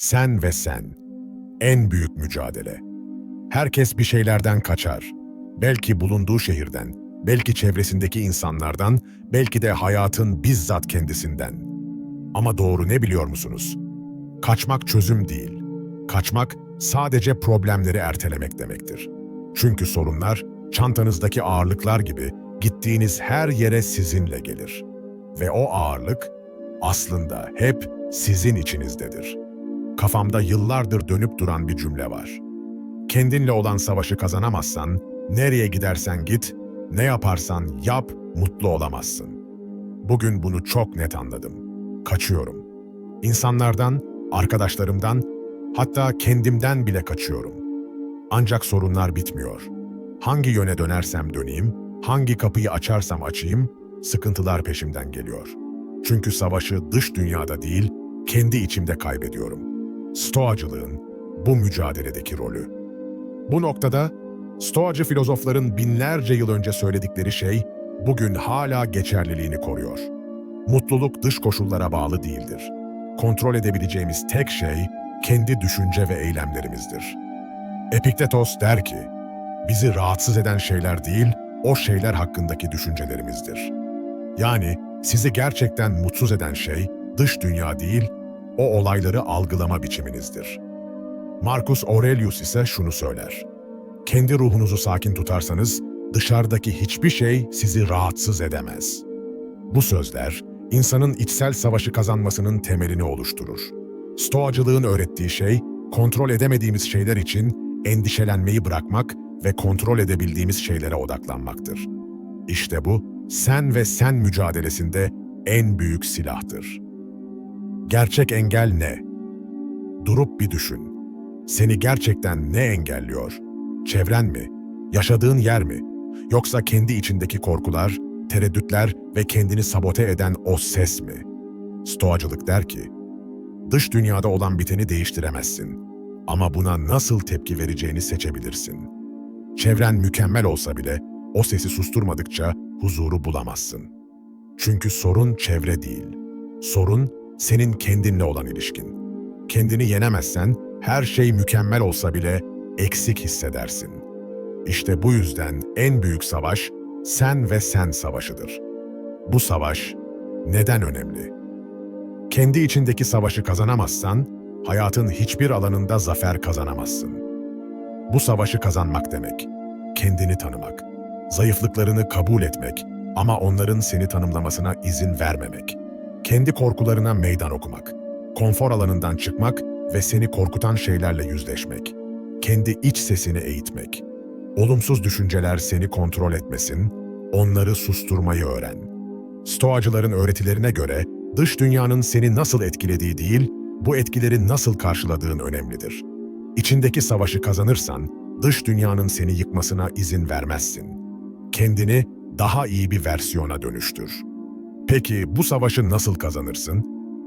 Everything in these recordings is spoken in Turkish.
Sen ve sen. En büyük mücadele. Herkes bir şeylerden kaçar. Belki bulunduğu şehirden, belki çevresindeki insanlardan, belki de hayatın bizzat kendisinden. Ama doğru ne biliyor musunuz? Kaçmak çözüm değil. Kaçmak sadece problemleri ertelemek demektir. Çünkü sorunlar çantanızdaki ağırlıklar gibi gittiğiniz her yere sizinle gelir. Ve o ağırlık aslında hep sizin içinizdedir. Kafamda yıllardır dönüp duran bir cümle var. Kendinle olan savaşı kazanamazsan, nereye gidersen git, ne yaparsan yap, mutlu olamazsın. Bugün bunu çok net anladım. Kaçıyorum. İnsanlardan, arkadaşlarımdan, hatta kendimden bile kaçıyorum. Ancak sorunlar bitmiyor. Hangi yöne dönersem döneyim, hangi kapıyı açarsam açayım, sıkıntılar peşimden geliyor. Çünkü savaşı dış dünyada değil, kendi içimde kaybediyorum. Stoacılığın bu mücadeledeki rolü. Bu noktada Stoacı filozofların binlerce yıl önce söyledikleri şey bugün hala geçerliliğini koruyor. Mutluluk dış koşullara bağlı değildir. Kontrol edebileceğimiz tek şey kendi düşünce ve eylemlerimizdir. Epiktetos der ki, bizi rahatsız eden şeyler değil, o şeyler hakkındaki düşüncelerimizdir. Yani sizi gerçekten mutsuz eden şey dış dünya değil, o olayları algılama biçiminizdir. Marcus Aurelius ise şunu söyler. Kendi ruhunuzu sakin tutarsanız dışarıdaki hiçbir şey sizi rahatsız edemez. Bu sözler insanın içsel savaşı kazanmasının temelini oluşturur. Stoacılığın öğrettiği şey kontrol edemediğimiz şeyler için endişelenmeyi bırakmak ve kontrol edebildiğimiz şeylere odaklanmaktır. İşte bu sen ve sen mücadelesinde en büyük silahtır. Gerçek engel ne? Durup bir düşün. Seni gerçekten ne engelliyor? Çevren mi? Yaşadığın yer mi? Yoksa kendi içindeki korkular, tereddütler ve kendini sabote eden o ses mi? Stoacılık der ki, dış dünyada olan biteni değiştiremezsin. Ama buna nasıl tepki vereceğini seçebilirsin. Çevren mükemmel olsa bile o sesi susturmadıkça huzuru bulamazsın. Çünkü sorun çevre değil. Sorun senin kendinle olan ilişkin. Kendini yenemezsen her şey mükemmel olsa bile eksik hissedersin. İşte bu yüzden en büyük savaş sen ve sen savaşıdır. Bu savaş neden önemli? Kendi içindeki savaşı kazanamazsan hayatın hiçbir alanında zafer kazanamazsın. Bu savaşı kazanmak demek, kendini tanımak, zayıflıklarını kabul etmek ama onların seni tanımlamasına izin vermemek, kendi korkularına meydan okumak, konfor alanından çıkmak ve seni korkutan şeylerle yüzleşmek, kendi iç sesini eğitmek. Olumsuz düşünceler seni kontrol etmesin, onları susturmayı öğren. Stoacıların öğretilerine göre dış dünyanın seni nasıl etkilediği değil, bu etkileri nasıl karşıladığın önemlidir. İçindeki savaşı kazanırsan, dış dünyanın seni yıkmasına izin vermezsin. Kendini daha iyi bir versiyona dönüştür. Peki bu savaşı nasıl kazanırsın?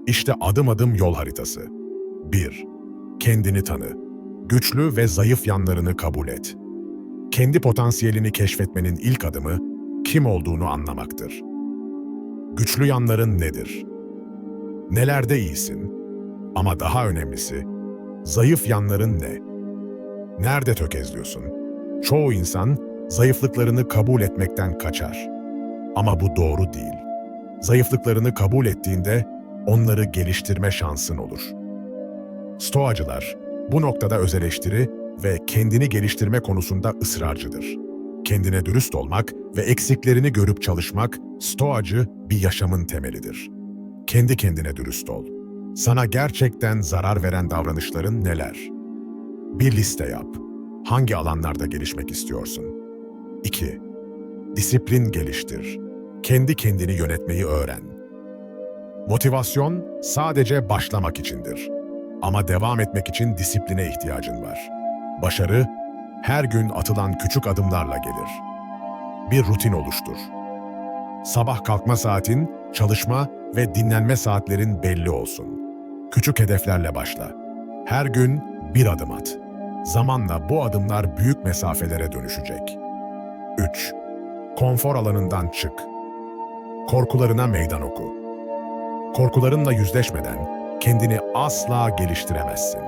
İşte adım adım yol haritası. 1. Kendini tanı. Güçlü ve zayıf yanlarını kabul et. Kendi potansiyelini keşfetmenin ilk adımı kim olduğunu anlamaktır. Güçlü yanların nedir? Nelerde iyisin? Ama daha önemlisi, zayıf yanların ne? Nerede tökezliyorsun? Çoğu insan zayıflıklarını kabul etmekten kaçar. Ama bu doğru değil. Zayıflıklarını kabul ettiğinde onları geliştirme şansın olur. Stoacılar bu noktada öz eleştiri ve kendini geliştirme konusunda ısrarcıdır. Kendine dürüst olmak ve eksiklerini görüp çalışmak stoacı bir yaşamın temelidir. Kendi kendine dürüst ol. Sana gerçekten zarar veren davranışların neler? Bir liste yap. Hangi alanlarda gelişmek istiyorsun? 2. Disiplin geliştir. Kendi kendini yönetmeyi öğren. Motivasyon sadece başlamak içindir. Ama devam etmek için disipline ihtiyacın var. Başarı her gün atılan küçük adımlarla gelir. Bir rutin oluştur. Sabah kalkma saatin, çalışma ve dinlenme saatlerin belli olsun. Küçük hedeflerle başla. Her gün bir adım at. Zamanla bu adımlar büyük mesafelere dönüşecek. 3. Konfor alanından çık. Korkularına meydan oku. Korkularınla yüzleşmeden kendini asla geliştiremezsin.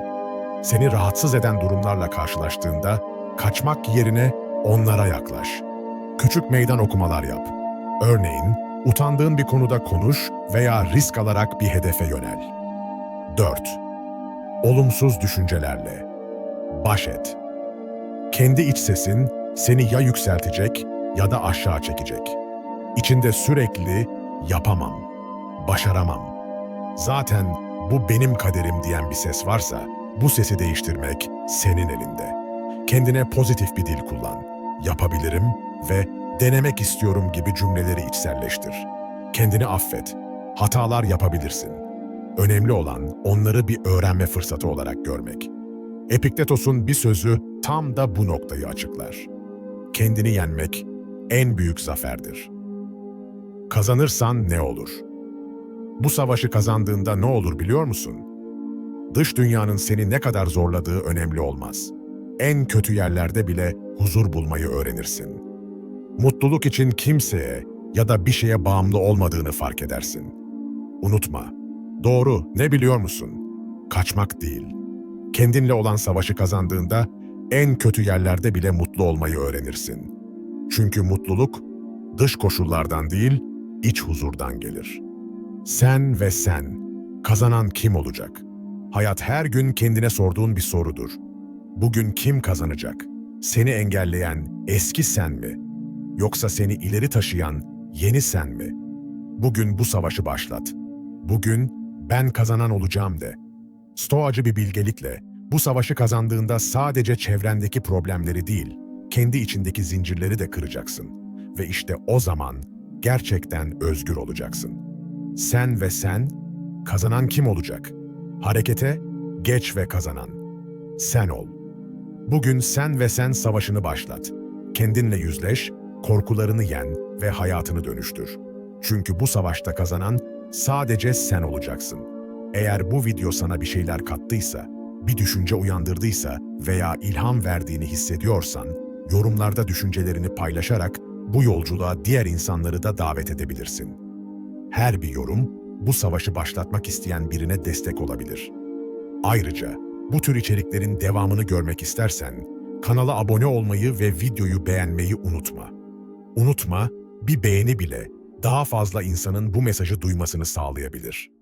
Seni rahatsız eden durumlarla karşılaştığında kaçmak yerine onlara yaklaş. Küçük meydan okumalar yap. Örneğin, utandığın bir konuda konuş veya risk alarak bir hedefe yönel. 4. Olumsuz düşüncelerle baş et. Kendi iç sesin seni ya yükseltecek ya da aşağı çekecek. İçinde sürekli yapamam, başaramam. Zaten bu benim kaderim diyen bir ses varsa bu sesi değiştirmek senin elinde. Kendine pozitif bir dil kullan. Yapabilirim ve denemek istiyorum gibi cümleleri içselleştir. Kendini affet. Hatalar yapabilirsin. Önemli olan onları bir öğrenme fırsatı olarak görmek. Epiktetos'un bir sözü tam da bu noktayı açıklar. Kendini yenmek en büyük zaferdir. Kazanırsan ne olur? Bu savaşı kazandığında ne olur biliyor musun? Dış dünyanın seni ne kadar zorladığı önemli olmaz. En kötü yerlerde bile huzur bulmayı öğrenirsin. Mutluluk için kimseye ya da bir şeye bağımlı olmadığını fark edersin. Unutma, doğru ne biliyor musun? Kaçmak değil. Kendinle olan savaşı kazandığında en kötü yerlerde bile mutlu olmayı öğrenirsin. Çünkü mutluluk dış koşullardan değil, iç huzurdan gelir. Sen ve sen, kazanan kim olacak? Hayat her gün kendine sorduğun bir sorudur. Bugün kim kazanacak? Seni engelleyen eski sen mi? Yoksa seni ileri taşıyan yeni sen mi? Bugün bu savaşı başlat. Bugün ben kazanan olacağım de. Stoacı bir bilgelikle bu savaşı kazandığında sadece çevrendeki problemleri değil, kendi içindeki zincirleri de kıracaksın. Ve işte o zaman gerçekten özgür olacaksın. Sen ve sen, kazanan kim olacak? Harekete, geç ve kazanan. Sen ol. Bugün sen ve sen savaşını başlat. Kendinle yüzleş, korkularını yen ve hayatını dönüştür. Çünkü bu savaşta kazanan sadece sen olacaksın. Eğer bu video sana bir şeyler kattıysa, bir düşünce uyandırdıysa veya ilham verdiğini hissediyorsan, yorumlarda düşüncelerini paylaşarak bu yolculuğa diğer insanları da davet edebilirsin. Her bir yorum, bu savaşı başlatmak isteyen birine destek olabilir. Ayrıca bu tür içeriklerin devamını görmek istersen, kanala abone olmayı ve videoyu beğenmeyi unutma. Unutma, bir beğeni bile daha fazla insanın bu mesajı duymasını sağlayabilir.